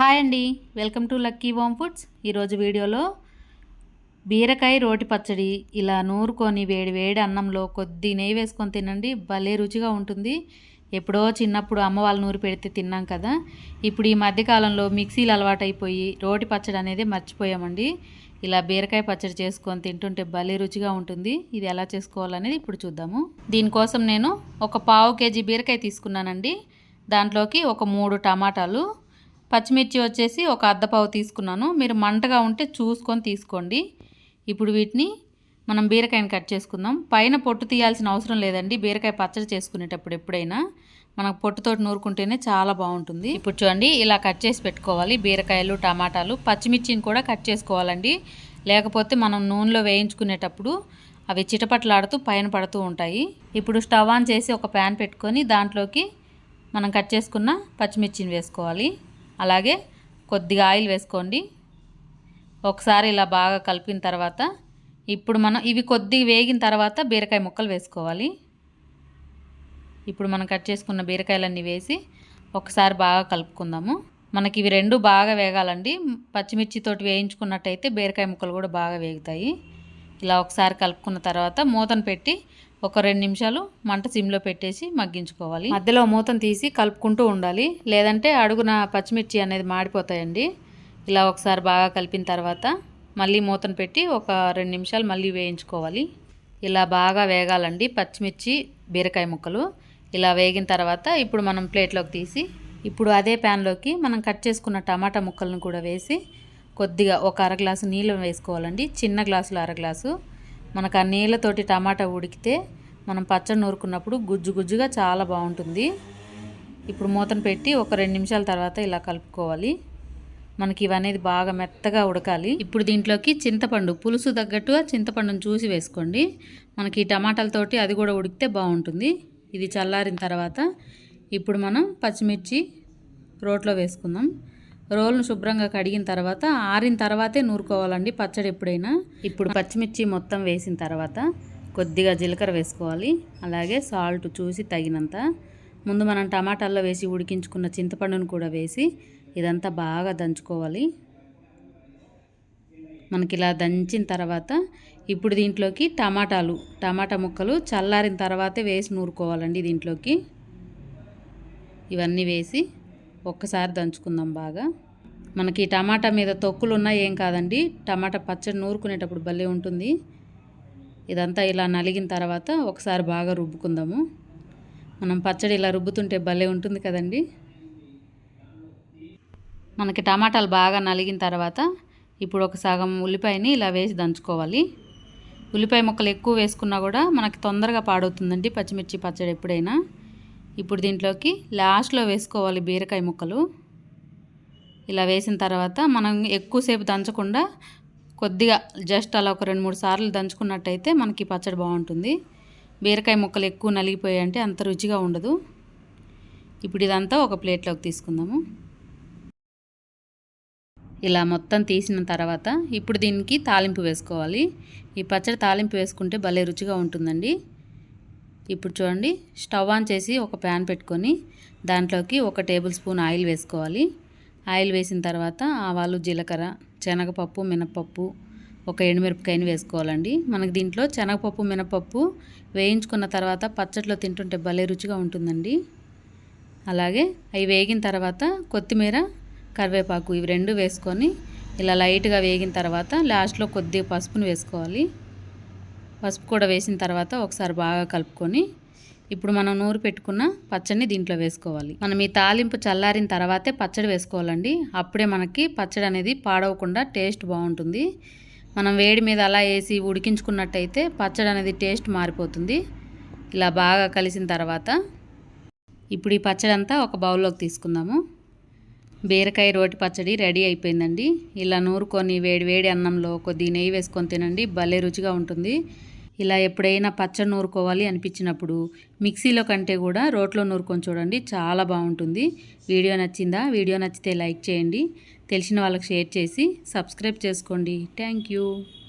Hi అండి. Welcome to lucky home foods. ఈరోజు వీడియోలో బీరకాయ రోటి పచ్చడి ఇలా నూరుకొని వేడి వేడి అన్నంలో కొద్ది నెయ్యి వేసుకొని తినండి. భలే రుచిగా ఉంటుంది. ఎప్పుడో చిన్నప్పుడు అమ్మ వాళ్ళు నూరు పెడితే తిన్నాం కదా. ఇప్పుడు ఈ మధ్యకాలంలో మిక్సీలు అలవాటైపోయి రోటి పచ్చడి అనేది మర్చిపోయామండి. ఇలా బీరకాయ పచ్చడి చేసుకొని తింటుంటే భలే రుచిగా ఉంటుంది. ఇది ఎలా చేసుకోవాలనేది ఇప్పుడు చూద్దాము. దీనికోసం నేను ఒక పావు కేజీ బీరకాయ తీసుకున్నానండి. దాంట్లోకి ఒక మూడు టమాటాలు పచ్చిమిర్చి వచ్చేసి ఒక అద్దపావు తీసుకున్నాను. మీరు మంటగా ఉంటే చూసుకొని తీసుకోండి. ఇప్పుడు వీటిని మనం బీరకాయని కట్ చేసుకుందాం. పైన పొట్టు తీయాల్సిన అవసరం లేదండి. బీరకాయ పచ్చడి చేసుకునేటప్పుడు ఎప్పుడైనా మనకు పొట్టుతోటి నూరుకుంటేనే చాలా బాగుంటుంది. ఇప్పుడు చూడండి ఇలా కట్ చేసి పెట్టుకోవాలి. బీరకాయలు టమాటాలు పచ్చిమిర్చిని కూడా కట్ చేసుకోవాలండి. లేకపోతే మనం నూనెలో వేయించుకునేటప్పుడు అవి చిటపట్లాడుతూ పైన పడుతూ ఉంటాయి. ఇప్పుడు స్టవ్ ఆన్ చేసి ఒక ప్యాన్ పెట్టుకొని దాంట్లోకి మనం కట్ చేసుకున్న పచ్చిమిర్చిని వేసుకోవాలి. అలాగే కొద్దిగా ఆయిల్ వేసుకోండి. ఒకసారి ఇలా బాగా కలిపిన తర్వాత ఇప్పుడు మనం ఇవి కొద్దిగా వేగిన తర్వాత బీరకాయ ముక్కలు వేసుకోవాలి. ఇప్పుడు మనం కట్ చేసుకున్న బీరకాయలన్నీ వేసి ఒకసారి బాగా కలుపుకుందాము. మనకి ఇవి రెండు బాగా వేగాలండి. పచ్చిమిర్చితోటి వేయించుకున్నట్టయితే బీరకాయ ముక్కలు కూడా బాగా వేగుతాయి. ఇలా ఒకసారి కలుపుకున్న తర్వాత మూతను పెట్టి ఒక రెండు నిమిషాలు మంట సిమ్లో పెట్టేసి మగ్గించుకోవాలి. మధ్యలో మూతను తీసి కలుపుకుంటూ ఉండాలి. లేదంటే అడుగున పచ్చిమిర్చి అనేది మాడిపోతాయండి. ఇలా ఒకసారి బాగా కలిపిన తర్వాత మళ్ళీ మూతను పెట్టి ఒక రెండు నిమిషాలు మళ్ళీ వేయించుకోవాలి. ఇలా బాగా వేగాలండి పచ్చిమిర్చి బీరకాయ ముక్కలు. ఇలా వేగిన తర్వాత ఇప్పుడు మనం ప్లేట్లోకి తీసి ఇప్పుడు అదే ప్యాన్లోకి మనం కట్ చేసుకున్న టమాటా ముక్కలను కూడా వేసి కొద్దిగా ఒక అర గ్లాసు నీళ్ళు వేసుకోవాలండి. చిన్న గ్లాసులు అర గ్లాసు. మనకు ఆ నీళ్ళతోటి టమాటా ఉడికితే మనం పచ్చడి నూరుకున్నప్పుడు గుజ్జు గుజ్జుగా చాలా బాగుంటుంది. ఇప్పుడు మూతను పెట్టి ఒక రెండు నిమిషాల తర్వాత ఇలా కలుపుకోవాలి. మనకి ఇవనేది బాగా మెత్తగా ఉడకాలి. ఇప్పుడు దీంట్లోకి చింతపండు పులుసు తగ్గట్టుగా చింతపండును చూసి వేసుకోండి. మనకి టమాటాలతోటి అది కూడా ఉడికితే బాగుంటుంది. ఇది చల్లారిన తర్వాత ఇప్పుడు మనం పచ్చిమిర్చి రోట్లో వేసుకుందాం. రోల్ను శుభ్రంగా కడిగిన తర్వాత ఆరిన తర్వాతే నూరుకోవాలండి పచ్చడి ఎప్పుడైనా. ఇప్పుడు పచ్చిమిర్చి మొత్తం వేసిన తర్వాత కొద్దిగా జీలకర్ర వేసుకోవాలి. అలాగే సాల్ట్ చూసి తగినంత. ముందు మనం టమాటాల్లో వేసి ఉడికించుకున్న చింతపండును కూడా వేసి ఇదంతా బాగా దంచుకోవాలి. మనకి ఇలా దంచిన తర్వాత ఇప్పుడు దీంట్లోకి టమాటాలు టమాటా ముక్కలు చల్లారిన తర్వాతే వేసి నూరుకోవాలండి దీంట్లోకి. ఇవన్నీ వేసి ఒక్కసారి దంచుకుందాం బాగా. మనకి టమాటా మీద తొక్కులు ఉన్నా ఏం కాదండి. టమాటా పచ్చడి నూరుకునేటప్పుడు భలే ఉంటుంది. ఇదంతా ఇలా నలిగిన తర్వాత ఒకసారి బాగా రుబ్బుకుందాము. మనం పచ్చడి ఇలా రుబ్బుతుంటే భలే ఉంటుంది కదండి. మనకి టమాటాలు బాగా నలిగిన తర్వాత ఇప్పుడు ఒక సగం ఉల్లిపాయని ఇలా వేసి దంచుకోవాలి. ఉల్లిపాయ ముక్కలు ఎక్కువ వేసుకున్నా కూడా మనకి తొందరగా పాడవుతుందండి పచ్చిమిర్చి పచ్చడి ఎప్పుడైనా. ఇప్పుడు దీంట్లోకి లాస్ట్లో వేసుకోవాలి బీరకాయ ముక్కలు. ఇలా వేసిన తర్వాత మనం ఎక్కువసేపు దంచకుండా కొద్దిగా జస్ట్ అలా ఒక రెండు మూడు సార్లు దంచుకున్నట్టయితే మనకి పచ్చడి బాగుంటుంది. బీరకాయ ముక్కలు ఎక్కువ నలిగిపోయాయి అంటే అంత రుచిగా ఉండదు. ఇప్పుడు ఇదంతా ఒక ప్లేట్లోకి తీసుకుందాము. ఇలా మొత్తం తీసిన తర్వాత ఇప్పుడు దీనికి తాలింపు వేసుకోవాలి. ఈ పచ్చడి తాలింపు వేసుకుంటే భలే రుచిగా ఉంటుందండి. ఇప్పుడు చూడండి స్టవ్ ఆన్ చేసి ఒక ప్యాన్ పెట్టుకొని దాంట్లోకి ఒక టేబుల్ స్పూన్ ఆయిల్ వేసుకోవాలి. ఆయిల్ వేసిన తర్వాత ఆవాలు జీలకర్ర శనగపప్పు మినపప్పు ఒక ఎండుమిరపకాయని వేసుకోవాలండి. మనకి దీంట్లో శనగపప్పు మినపప్పు వేయించుకున్న తర్వాత పచ్చట్లో తింటుంటే భలే రుచిగా ఉంటుందండి. అలాగే అవి వేగిన తర్వాత కొత్తిమీర కరివేపాకు ఇవి రెండు వేసుకొని ఇలా లైట్గా వేగిన తర్వాత లాస్ట్లో కొద్దిగా పసుపును వేసుకోవాలి. పసుపు కూడా వేసిన తర్వాత ఒకసారి బాగా కలుపుకొని ఇప్పుడు మనం నూరు పెట్టుకున్న పచ్చడిని దీంట్లో వేసుకోవాలి. మనం ఈ తాలింపు చల్లారిన తర్వాతే పచ్చడి వేసుకోవాలండి. అప్పుడే మనకి పచ్చడి అనేది పాడవకుండా టేస్ట్ బాగుంటుంది. మనం వేడి మీద అలా వేసి ఉడికించుకున్నట్టయితే పచ్చడి అనేది టేస్ట్ మారిపోతుంది. ఇలా బాగా కలిసిన తర్వాత ఇప్పుడు ఈ పచ్చడి అంతా ఒక బౌల్లోకి తీసుకుందాము. బీరకాయ రోటి పచ్చడి రెడీ అయిపోయిందండి. ఇలా నూరుకొని వేడి వేడి అన్నంలో కొద్ది నెయ్యి వేసుకొని తినండి. భలే రుచిగా ఉంటుంది. ఇలా ఎప్పుడైనా పచ్చడి నూరుకోవాలి అనిపించినప్పుడు మిక్సీలో కంటే కూడా రోట్లో నూరుకొని చూడండి చాలా బాగుంటుంది. వీడియో నచ్చిందా? వీడియో నచ్చితే లైక్ చేయండి. తెలిసిన వాళ్ళకి షేర్ చేసి సబ్స్క్రైబ్ చేసుకోండి. థ్యాంక్